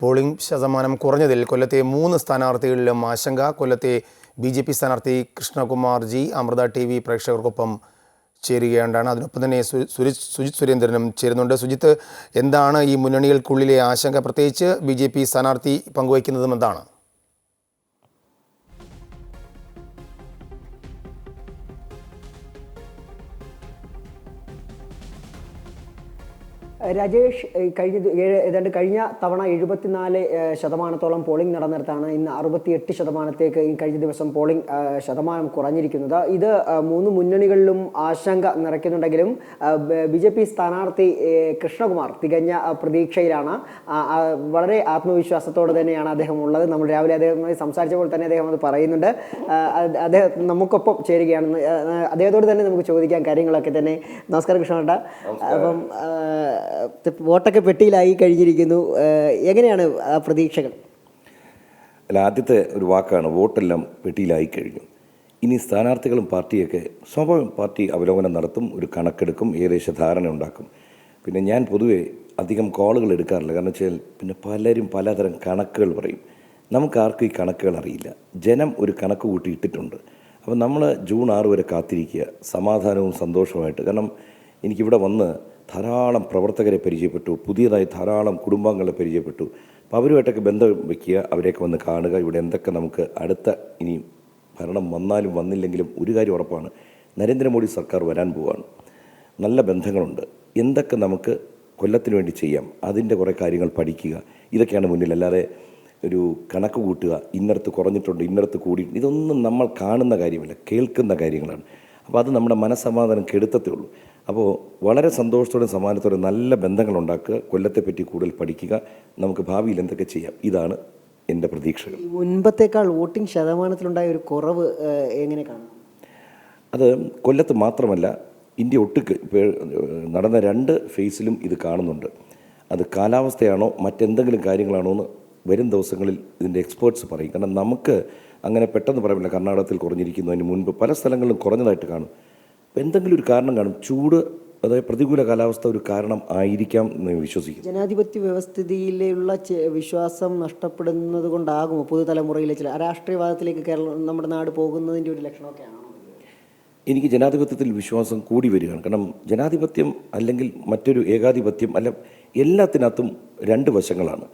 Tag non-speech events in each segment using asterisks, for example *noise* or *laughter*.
Polling ശതമാനം കുറഞ്ഞതിൽ കൊല്ലത്തെ മൂന്ന് സ്ഥാനാർത്ഥികളിലും ആശങ്ക. കൊല്ലത്തെ ബി ജെ പി സ്ഥാനാർത്ഥി കൃഷ്ണകുമാർ ജി അമൃത ടി വി പ്രേക്ഷകർക്കൊപ്പം ചേരുകയാണ്ടാണ്. അതിനൊപ്പം തന്നെ സുജിത് സുരേന്ദ്രനും ചേരുന്നുണ്ട്. സുജിത്ത് എന്താണ് ഈ മുന്നണികൾക്കുള്ളിലെ ആശങ്ക? പ്രത്യേകിച്ച് ബി ജെ പി സ്ഥാനാർത്ഥി പങ്കുവയ്ക്കുന്നതും എന്താണ്? രാജേഷ് കഴിഞ്ഞ ഏതാണ്ട് കഴിഞ്ഞ തവണ എഴുപത്തിനാല് ശതമാനത്തോളം പോളിംഗ് നടന്നിടത്താണ് ഇന്ന് അറുപത്തിയെട്ട് ശതമാനത്തേക്ക് ഈ കഴിഞ്ഞ ദിവസം പോളിംഗ് ശതമാനം കുറഞ്ഞിരിക്കുന്നത്. ഇത് മൂന്ന് മുന്നണികളിലും ആശങ്ക നിറയ്ക്കുന്നുണ്ടെങ്കിലും ബി ജെ പി സ്ഥാനാർത്ഥി കൃഷ്ണകുമാർ തികഞ്ഞ പ്രതീക്ഷയിലാണ്. വളരെ ആത്മവിശ്വാസത്തോടെ തന്നെയാണ് അദ്ദേഹം ഉള്ളത്. നമ്മൾ രാവിലെ അദ്ദേഹവുമായി സംസാരിച്ചപ്പോൾ തന്നെ അദ്ദേഹം അത് പറയുന്നുണ്ട്. അദ്ദേഹം നമുക്കൊപ്പം ചേരുകയാണ് ആ, അദ്ദേഹത്തോട് തന്നെ നമുക്ക് ചോദിക്കാം കാര്യങ്ങളൊക്കെ തന്നെ. നമസ്കാരം കൃഷ്ണ അപ്പം വോട്ടൊക്കെ പെട്ടിയിലായി കഴിഞ്ഞിരിക്കുന്നു. എങ്ങനെയാണ് ആ പ്രതീക്ഷകൾ? അല്ല ആദ്യത്തെ ഒരു വാക്കാണ് വോട്ടെല്ലാം പെട്ടിയിലായി കഴിഞ്ഞു. ഇനി സ്ഥാനാർത്ഥികളും പാർട്ടിയൊക്കെ സ്വാഭാവികം പാർട്ടി അവലോകനം നടത്തും ഒരു കണക്കെടുക്കും ഏകദേശ ധാരണ ഉണ്ടാക്കും. പിന്നെ ഞാൻ പൊതുവേ അധികം കോളുകൾ എടുക്കാറില്ല. കാരണം വെച്ചാൽ പിന്നെ പലരും പലതരം കണക്കുകൾ പറയും. നമുക്ക് ആർക്കും ഈ കണക്കുകൾ അറിയില്ല. ജനം ഒരു കണക്ക് കൂട്ടി ഇട്ടിട്ടുണ്ട് അപ്പോൾ നമ്മൾ ജൂൺ ആറ് വരെ കാത്തിരിക്കുക. സമാധാനവും സന്തോഷവുമായിട്ട്. കാരണം എനിക്കിവിടെ വന്ന് ധാരാളം പ്രവർത്തകരെ പരിചയപ്പെട്ടു പുതിയതായി ധാരാളം കുടുംബാംഗങ്ങളെ പരിചയപ്പെട്ടു. അപ്പോൾ അവരുമായിട്ടൊക്കെ ബന്ധം വയ്ക്കുക അവരെയൊക്കെ വന്ന് കാണുക. ഇവിടെ എന്തൊക്കെ നമുക്ക് അടുത്ത ഇനി ഭരണം വന്നാലും വന്നില്ലെങ്കിലും ഒരു കാര്യം ഉറപ്പാണ് നരേന്ദ്രമോദി സർക്കാർ വരാൻ പോവുകയാണ് നല്ല ബന്ധങ്ങളുണ്ട്. എന്തൊക്കെ നമുക്ക് കൊല്ലത്തിന് വേണ്ടി ചെയ്യാം അതിന്റെ കുറേ കാര്യങ്ങൾ പഠിക്കുക ഇതൊക്കെയാണ് മുന്നിൽ. അല്ലാതെ ഒരു കണക്ക് കൂട്ടുക ഇന്നടത്ത് കുറഞ്ഞിട്ടുണ്ട് ഇന്നടത്ത് കൂടി ഇതൊന്നും നമ്മൾ കാണുന്ന കാര്യമല്ല കേൾക്കുന്ന കാര്യങ്ങളാണ്. അപ്പോൾ അത് നമ്മുടെ മനസ്സമാധാനം കെടുത്തത്തേ ഉള്ളൂ. അപ്പോൾ വളരെ സന്തോഷത്തോടെ സമാധാനത്തോടെ നല്ല ബന്ധങ്ങൾ ഉണ്ടാക്കുക കൊല്ലത്തെപ്പറ്റി കൂടുതൽ പഠിക്കുക നമുക്ക് ഭാവിയിൽ എന്തൊക്കെ ചെയ്യാം ഇതാണ് എന്റെ പ്രതീക്ഷകൾ. മുൻപത്തേക്കാൾ വോട്ടിംഗ് ശതമാനത്തിലുണ്ടായ ഒരു കുറവ് എങ്ങനെ കാണും? അത് കൊല്ലത്ത് മാത്രമല്ല ഇന്ത്യ ഒട്ടുക്ക് ഇപ്പോൾ നടന്ന രണ്ട് ഫേസിലും ഇത് കാണുന്നുണ്ട്. അത് കാലാവസ്ഥയാണോ മറ്റെന്തെങ്കിലും കാര്യങ്ങളാണോ എന്ന് വരും ദിവസങ്ങളിൽ ഇതിന്റെ എക്സ്പേർട്സ് പറയും. കാരണം നമുക്ക് അങ്ങനെ പെട്ടെന്ന് പറയാൻ കർണാടകത്തിൽ കുറഞ്ഞിരിക്കുന്നു കുറഞ്ഞിരിക്കുന്നതിന് മുൻപ് പല സ്ഥലങ്ങളിലും കുറഞ്ഞതായിട്ട് കാണും. എന്തെങ്കിലും ഒരു കാരണം കാണും. ചൂട് അതായത് പ്രതികൂല കാലാവസ്ഥ ഒരു കാരണം ആയിരിക്കാം എന്ന് വിശ്വസിക്കുന്നു. ജനാധിപത്യ വ്യവസ്ഥിതിയിലുള്ള വിശ്വാസം നഷ്ടപ്പെടുന്നത് കൊണ്ടാകുമോ പുതുതലമുറയിലെ ചില രാഷ്ട്രീയവാദത്തിലേക്ക് കേരളം നമ്മുടെ നാട് പോകുന്നതിന്റെ ഒരു ലക്ഷണമൊക്കെയാണ് എനിക്ക് ജനാധിപത്യത്തിൽ വിശ്വാസം കൂടി വരികയാണ്. കാരണം ജനാധിപത്യം അല്ലെങ്കിൽ മറ്റൊരു ഏകാധിപത്യം അല്ല എല്ലാത്തിനകത്തും രണ്ട് വശങ്ങളാണ്.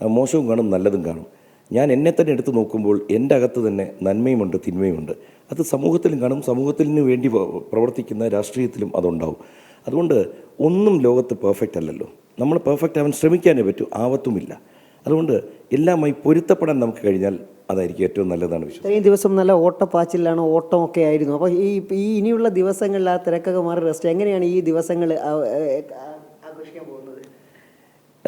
മോശവും കാണും നല്ലതും കാണും. ഞാൻ എന്നെ തന്നെ എടുത്തു നോക്കുമ്പോൾ എന്റെ അകത്ത് തന്നെ നന്മയുമുണ്ട് തിന്മയുമുണ്ട്. അത് സമൂഹത്തിലും കാണും. സമൂഹത്തിന് വേണ്ടി പ്ര- പ്രവർത്തിക്കുന്ന രാഷ്ട്രീയത്തിലും അതുണ്ടാവും. അതുകൊണ്ട് ഒന്നും ലോകത്ത് പെർഫെക്റ്റ് അല്ലല്ലോ. നമ്മൾ പെർഫെക്റ്റ് ആവാൻ ശ്രമിക്കാനേ പറ്റൂ. ആവത്തുമില്ല അതുകൊണ്ട് എല്ലാമായി പൊരുത്തപ്പെടാൻ നമുക്ക് കഴിഞ്ഞാൽ അതായിരിക്കും ഏറ്റവും നല്ലതാണ് വിശ്വാസം ഇത്രയും ദിവസം നല്ല ഓട്ടപ്പാച്ചിലാണ് ഓട്ടമൊക്കെ ആയിരുന്നു. അപ്പോൾ ഈ ഈ ഇനിയുള്ള ദിവസങ്ങളിൽ ആ തിരക്കൊക്കെ മാറി റെസ്റ്റ് എങ്ങനെയാണ് ഈ ദിവസങ്ങൾ ആഘോഷിക്കാൻ പോകുന്നത്?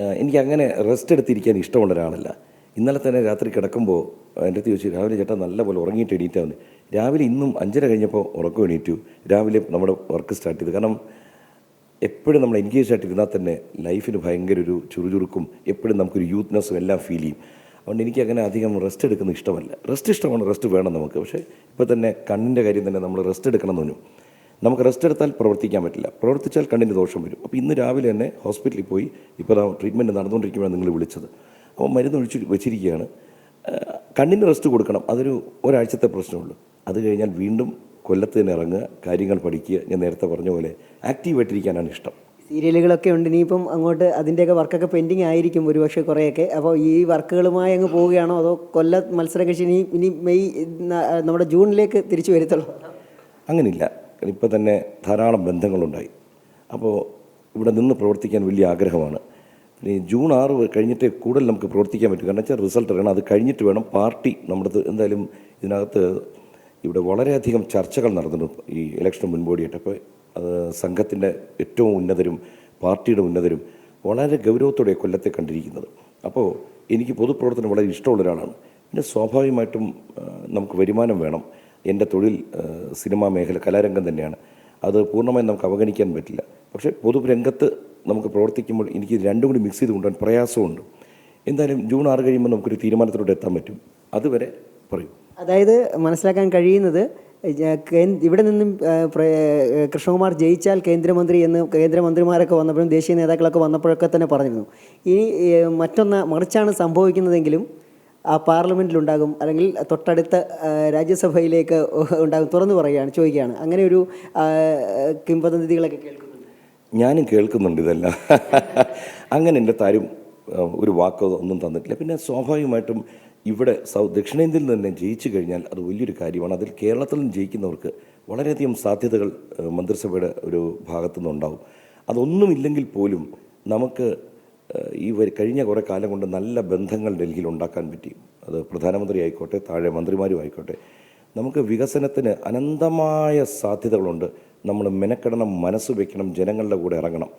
എനിക്ക് അങ്ങനെ റെസ്റ്റ് എടുത്തിരിക്കാൻ ഇഷ്ടമുള്ള ഒരാളല്ല. ഇന്നലെ തന്നെ രാത്രി കിടക്കുമ്പോൾ എന്റെ അടുത്ത് ചോദിച്ചു രാവിലെ ചേട്ടാ നല്ലപോലെ ഉറങ്ങിയിട്ട് എണീറ്റാവുന്നു രാവിലെ ഇന്നും അഞ്ചര കഴിഞ്ഞപ്പോൾ ഉറക്കം എണീറ്റു. രാവിലെ നമ്മുടെ വർക്ക് സ്റ്റാർട്ട് ചെയ്തു. കാരണം എപ്പോഴും നമ്മൾ എൻഗേജ് ആയിട്ടിരുന്നാൽ തന്നെ ലൈഫിന് ഭയങ്കര ഒരു ചുറുചുറുക്കും എപ്പോഴും നമുക്കൊരു യൂത്ത്നെസ്സും എല്ലാം ഫീൽ ചെയ്യും. അതുകൊണ്ട് എനിക്ക് അങ്ങനെ അധികം റെസ്റ്റ് എടുക്കുന്നത് ഇഷ്ടമല്ല. റെസ്റ്റ് ഇഷ്ടമാണ് റെസ്റ്റ് വേണം നമുക്ക്. പക്ഷേ ഇപ്പോൾ തന്നെ കണ്ണിന്റെ കാര്യം തന്നെ നമ്മൾ റെസ്റ്റ് എടുക്കണം എന്ന് നമുക്ക് റെസ്റ്റ് എടുത്താൽ പ്രവർത്തിക്കാൻ പറ്റില്ല. പ്രവർത്തിച്ചാൽ കണ്ണിന് ദോഷം വരും. അപ്പോൾ ഇന്ന് രാവിലെ തന്നെ ഹോസ്പിറ്റലിൽ പോയി ഇപ്പോൾ ട്രീറ്റ്മെന്റ് നടന്നുകൊണ്ടിരിക്കുമ്പോഴാണ് നിങ്ങൾ വിളിച്ചത്. അപ്പോൾ മരുന്ന് ഒഴിച്ച് വെച്ചിരിക്കുകയാണ്. കണ്ണിന് റെസ്റ്റ് കൊടുക്കണം. അതൊരു ഒരാഴ്ചത്തെ പ്രശ്നമുള്ളൂ. അത് കഴിഞ്ഞാൽ വീണ്ടും കൊല്ലത്ത് തന്നെ ഇറങ്ങുക കാര്യങ്ങൾ പഠിക്കുക. ഞാൻ നേരത്തെ പറഞ്ഞ പോലെ ആക്റ്റീവായിട്ടിരിക്കാനാണ് ഇഷ്ടം. സീരിയലുകളൊക്കെ ഉണ്ട്. ഇനിയിപ്പം അങ്ങോട്ട് അതിന്റെയൊക്കെ വർക്കൊക്കെ പെൻഡിങ് ആയിരിക്കും ഒരുപക്ഷെ കുറേയൊക്കെ. അപ്പോൾ ഈ വർക്കുകളുമായി അങ്ങ് പോവുകയാണോ അതോ കൊല്ല മത്സരം കഴിച്ച് ഇനി ഇനി മെയ് നമ്മുടെ ജൂണിലേക്ക് തിരിച്ചു വരത്തുള്ളൂ? അങ്ങനെയില്ല ഇപ്പോൾ തന്നെ ധാരാളം ബന്ധങ്ങളുണ്ടായി. അപ്പോൾ ഇവിടെ നിന്ന് പ്രവർത്തിക്കാൻ വലിയ ആഗ്രഹമാണ്. ഈ ജൂൺ ആറ് കഴിഞ്ഞിട്ടേ കൂടുതൽ നമുക്ക് പ്രവർത്തിക്കാൻ പറ്റും. കാരണം വെച്ചാൽ റിസൾട്ട് അറിയണം. അത് കഴിഞ്ഞിട്ട് വേണം പാർട്ടി നമ്മുടെ എന്തായാലും ഇതിനകത്ത് ഇവിടെ വളരെയധികം ചർച്ചകൾ നടന്നിട്ടുണ്ട് ഈ ഇലക്ഷൻ മുൻപോടിയായിട്ട്. അപ്പോൾ അത് സംഘത്തിന്റെ ഏറ്റവും ഉന്നതരും പാർട്ടിയുടെ ഉന്നതരും വളരെ ഗൗരവത്തോടെ കൊല്ലത്തെ കണ്ടിരിക്കുന്നത്. അപ്പോൾ എനിക്ക് പൊതുപ്രവർത്തനം വളരെ ഇഷ്ടമുള്ള ഒരാളാണ്. പിന്നെ സ്വാഭാവികമായിട്ടും നമുക്ക് വരുമാനം വേണം. എന്റെ തൊഴിൽ സിനിമാ മേഖല കലാരംഗം തന്നെയാണ്. അത് പൂർണമായും നമുക്ക് അവഗണിക്കാൻ പറ്റില്ല. പക്ഷേ പൊതുരംഗത്ത് നമുക്ക് പ്രവർത്തിക്കുമ്പോൾ എനിക്ക് രണ്ടും കൂടി മിക്സ് ചെയ്ത് കൊണ്ടുപോകാൻ പ്രയാസമുണ്ട്. എന്തായാലും ജൂൺ ആറ് കഴിയുമ്പോൾ നമുക്കൊരു തീരുമാനത്തിലൂടെ എത്താൻ പറ്റും. അതുവരെ പറയും. അതായത് മനസ്സിലാക്കാൻ കഴിയുന്നത് ഇവിടെ നിന്നും കൃഷ്ണകുമാർ ജയിച്ചാൽ കേന്ദ്രമന്ത്രി എന്ന് കേന്ദ്രമന്ത്രിമാരൊക്കെ വന്നപ്പോഴും ദേശീയ നേതാക്കളൊക്കെ വന്നപ്പോഴൊക്കെ തന്നെ പറഞ്ഞിരുന്നു. ഇനി മറ്റൊന്ന് മറിച്ചാണ് സംഭവിക്കുന്നതെങ്കിലും ആ പാർലമെന്റിലുണ്ടാകും അല്ലെങ്കിൽ തൊട്ടടുത്ത രാജ്യസഭയിലേക്ക് ഉണ്ടാകും തുറന്നു പറയുകയാണ് ചോദിക്കുകയാണ്. അങ്ങനെ ഒരു കിംവദന്തികളൊക്കെ കേൾക്കുന്നുണ്ട് ഞാനും കേൾക്കുന്നുണ്ട് ഇതെല്ലാം. *laughs* അങ്ങനെ എന്റെ താരും ഒരു വാക്കോ ഒന്നും തന്നിട്ടില്ല. പിന്നെ സ്വാഭാവികമായിട്ടും ഇവിടെ സൗത്ത് ദക്ഷിണേന്ത്യയിൽ തന്നെ ജയിച്ചു കഴിഞ്ഞാൽ അത് വലിയൊരു കാര്യമാണ്. അതിൽ കേരളത്തിൽ നിന്ന് ജയിക്കുന്നവർക്ക് വളരെയധികം സാധ്യതകൾ മന്ത്രിസഭയുടെ ഒരു ഭാഗത്തു നിന്നുണ്ടാവും. അതൊന്നുമില്ലെങ്കിൽ പോലും നമുക്ക് ഈ കഴിഞ്ഞ കുറേ കാലം കൊണ്ട് നല്ല ബന്ധങ്ങൾ ഡൽഹിയിൽ ഉണ്ടാക്കാൻ പറ്റി. അത് പ്രധാനമന്ത്രി ആയിക്കോട്ടെ താഴെ മന്ത്രിമാരും ആയിക്കോട്ടെ. നമുക്ക് വികസനത്തിന് അനന്തമായ സാധ്യതകളുണ്ട്. നമ്മൾ മെനക്കെടണം മനസ്സ് വയ്ക്കണം ജനങ്ങളുടെ കൂടെ ഇറങ്ങണം.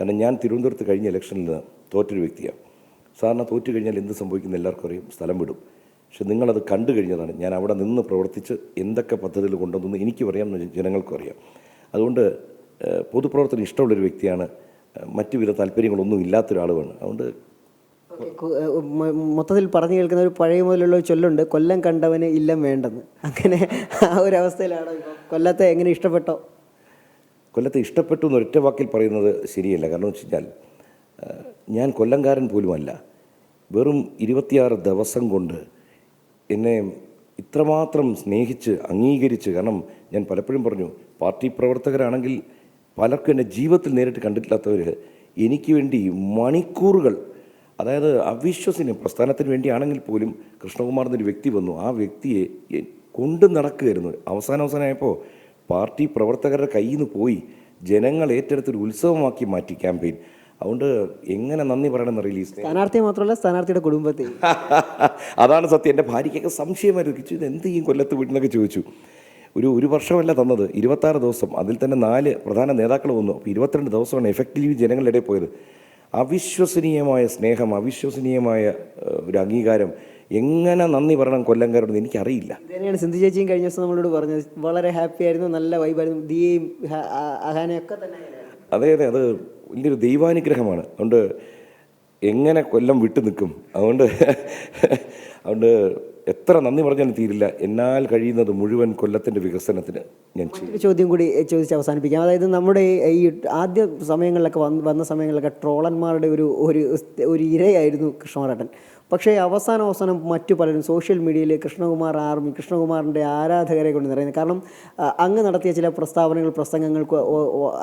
കാരണം ഞാൻ തിരുവനന്തപുരത്ത് കഴിഞ്ഞ ഇലക്ഷനിൽ തോറ്റൊരു വ്യക്തിയാണ് സാറിന് തോറ്റു കഴിഞ്ഞാൽ എന്ത് സംഭവിക്കുന്ന എല്ലാവർക്കും അറിയും. സ്ഥലം വിടും. പക്ഷെ നിങ്ങളത് കണ്ടു കഴിഞ്ഞതാണ്. ഞാൻ അവിടെ നിന്ന് പ്രവർത്തിച്ച് എന്തൊക്കെ പദ്ധതികൾ കൊണ്ടുവന്നു എനിക്ക് പറയാം ജനങ്ങൾക്കും അറിയാം. അതുകൊണ്ട് പൊതുപ്രവർത്തനം ഇഷ്ടമുള്ളൊരു വ്യക്തിയാണ്. മറ്റു വിധ താല്പര്യങ്ങളൊന്നും ഇല്ലാത്തൊരാളുമാണ്. അതുകൊണ്ട് മൊത്തത്തിൽ പറഞ്ഞു കേൾക്കുന്ന ഒരു പഴയ മുതലുള്ള ചൊല്ലുണ്ട് കൊല്ലം കണ്ടവന് ഇല്ലം വേണ്ടെന്ന്. അങ്ങനെ ആ ഒരു അവസ്ഥയിലാണ് കൊല്ലത്തെ എങ്ങനെ ഇഷ്ടപ്പെട്ടോ? കൊല്ലത്തെ ഇഷ്ടപ്പെട്ടു എന്ന് ഒറ്റ വാക്കിൽ പറയുന്നത് ശരിയല്ല. കാരണം വെച്ച് കഴിഞ്ഞാൽ ഞാൻ കൊല്ലംകാരൻ പോലുമല്ല. വെറും ഇരുപത്തിയാറ് ദിവസം കൊണ്ട് എന്നെ ഇത്രമാത്രം സ്നേഹിച്ച് അംഗീകരിച്ച് കാരണം ഞാൻ പലപ്പോഴും പറഞ്ഞു പാർട്ടി പ്രവർത്തകരാണെങ്കിൽ പലർക്കും എന്റെ ജീവിതത്തിൽ നേരിട്ട് കണ്ടിട്ടില്ലാത്തവർ എനിക്ക് വേണ്ടി മണിക്കൂറുകൾ അതായത് അവിശ്വസനീയം പ്രസ്ഥാനത്തിന് വേണ്ടിയാണെങ്കിൽ പോലും കൃഷ്ണകുമാർ എന്നൊരു വ്യക്തി വന്നു. ആ വ്യക്തിയെ കൊണ്ട് നടക്കുകയായിരുന്നു. അവസാന അവസാനമായപ്പോൾ പാർട്ടി പ്രവർത്തകരുടെ കയ്യിൽ നിന്ന് പോയി ജനങ്ങൾ ഏറ്റെടുത്തൊരു ഉത്സവമാക്കി മാറ്റി ക്യാമ്പയിൻ. അതുകൊണ്ട് എങ്ങനെ നന്ദി പറയണമെന്നറിയില്ല റിലീസ് സ്ഥാനാർത്ഥിയെ മാത്രമല്ല സ്ഥാനാർത്ഥിയുടെ കുടുംബത്തെ. *laughs* അതാണ് സത്യം. എന്റെ ഭാര്യയ്ക്കൊക്കെ സംശയമായിരുന്നു ഇത് എന്ത് ചെയ്യും കൊല്ലത്ത് വീട്ടിനൊക്കെ ചോദിച്ചു. ഒരു ഒരു വർഷമല്ല തന്നത്. ഇരുപത്താറ് ദിവസം. അതിൽ തന്നെ നാല് പ്രധാന നേതാക്കൾ വന്നു. അപ്പോൾ ഇരുപത്തിരണ്ട് ദിവസമാണ് എഫക്റ്റീവ് ജനങ്ങളുടെ ഇടയിൽ പോയത്. അവിശ്വസനീയമായ സ്നേഹം അവിശ്വസനീയമായ ഒരു അംഗീകാരം എങ്ങനെ നന്ദി പറയണം കൊല്ലംകാരോട് എനിക്കറിയില്ല. തന്നെയാണ് സിന്ധു ചേച്ചിയും കഴിഞ്ഞ ദിവസം നമ്മളോട് പറഞ്ഞത്. വളരെ ഹാപ്പി ആയിരുന്നു നല്ല വൈബായിരുന്നു ദിയയും അഹാനയൊക്കെ തന്നെ. അതെ അതെ അത് വലിയൊരു ദൈവാനുഗ്രഹമാണ്. അതുകൊണ്ട് എങ്ങനെ കൊല്ലം വിട്ടു നിൽക്കും? അതുകൊണ്ട് അതുകൊണ്ട് എത്ര നന്ദി പറഞ്ഞാലും തീരില്ല. എന്നാൽ കഴിയുന്നത് മുഴുവൻ കൊല്ലത്തിന്റെ വികസനത്തിന് ഞാൻ ചെയ്യും. ചോദ്യം കൂടി ചോദിച്ച് അവസാനിപ്പിക്കാം. അതായത് നമ്മുടെ ഈ ആദ്യ സമയങ്ങളിലൊക്കെ വന്ന് വന്ന സമയങ്ങളിലൊക്കെ ട്രോളന്മാരുടെ ഒരു ഒരു ഒരു ഇരയായിരുന്നു കൃഷ്ണമാരാട്ടൻ. പക്ഷേ അവസാനം അവസാനം മറ്റു പലരും സോഷ്യൽ മീഡിയയിൽ കൃഷ്ണകുമാർ ആർമി കൃഷ്ണകുമാറിന്റെ ആരാധകരെ കൊണ്ട് നിറയുന്നത്. കാരണം അങ്ങ് നടത്തിയ ചില പ്രസ്താവനകൾ പ്രസംഗങ്ങൾക്ക്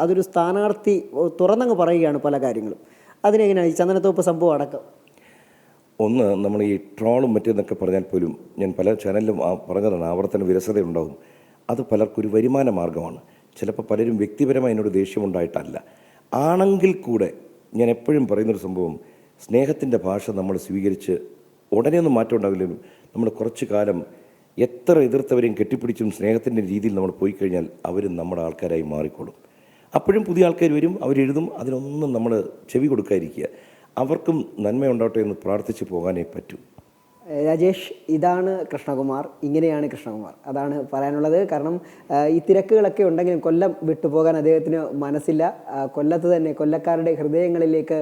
അതൊരു സ്ഥാനാർത്ഥി തുറന്നങ്ങ് പറയുകയാണ് പല കാര്യങ്ങളും. അതിനെങ്ങനെയാണ് ഈ ചന്ദനത്തോപ്പ് സംഭവം അടക്കം? ഒന്ന് നമ്മൾ ഈ ട്രോളും മറ്റേന്നൊക്കെ പറഞ്ഞാൽ പോലും ഞാൻ പല ചാനലിലും പറഞ്ഞതാണ് ആവർത്തന വിരസതയുണ്ടാകും അത് പലർക്കും ഒരു വരുമാന മാർഗമാണ് ചിലപ്പോൾ പലരും വ്യക്തിപരമായി എന്നോട് ദേഷ്യമുണ്ടായിട്ടല്ല. ആണെങ്കിൽ കൂടെ ഞാൻ എപ്പോഴും പറയുന്നൊരു സംഭവം സ്നേഹത്തിന്റെ ഭാഷ നമ്മൾ സ്വീകരിച്ച് ഉടനെ ഒന്നും മാറ്റം ഉണ്ടാവില്ലെങ്കിലും നമ്മൾ കുറച്ച് കാലം എത്ര എതിർത്തവരെയും കെട്ടിപ്പിടിച്ചും സ്നേഹത്തിന്റെ രീതിയിൽ നമ്മൾ പോയി കഴിഞ്ഞാൽ അവരും നമ്മുടെ ആൾക്കാരായി മാറിക്കോളും. അപ്പോഴും പുതിയ ആൾക്കാർ വരും അവരെഴുതും അതിനൊന്നും നമ്മൾ ചെവി കൊടുക്കാതിരിക്കുക. അവർക്കും നന്മയുണ്ടാവട്ടെ എന്ന് പ്രാർത്ഥിച്ച് പോകാനേ പറ്റൂ. രാജേഷ് ഇതാണ് കൃഷ്ണകുമാർ. ഇങ്ങനെയാണ് കൃഷ്ണകുമാർ. അതാണ് പറയാനുള്ളത്. കാരണം ഈ തിരക്കുകളൊക്കെ ഉണ്ടെങ്കിലും കൊല്ലം വിട്ടുപോകാൻ അദ്ദേഹത്തിന് മനസ്സില്ല. കൊല്ലത്ത് തന്നെ കൊല്ലക്കാരുടെ ഹൃദയങ്ങളിലേക്ക്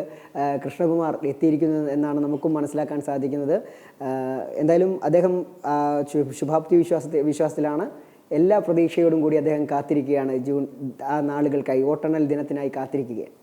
കൃഷ്ണകുമാർ എത്തിയിരിക്കുന്നു എന്നാണ് നമുക്കും മനസ്സിലാക്കാൻ സാധിക്കുന്നത്. എന്തായാലും അദ്ദേഹം ശുഭാപ്തി വിശ്വാസത്തെ വിശ്വാസത്തിലാണ്. എല്ലാ പ്രതീക്ഷയോടും കൂടി അദ്ദേഹം കാത്തിരിക്കുകയാണ്. ജൂൺ ആ നാളുകൾക്കായി വോട്ടെണ്ണൽ ദിനത്തിനായി കാത്തിരിക്കുകയാണ്.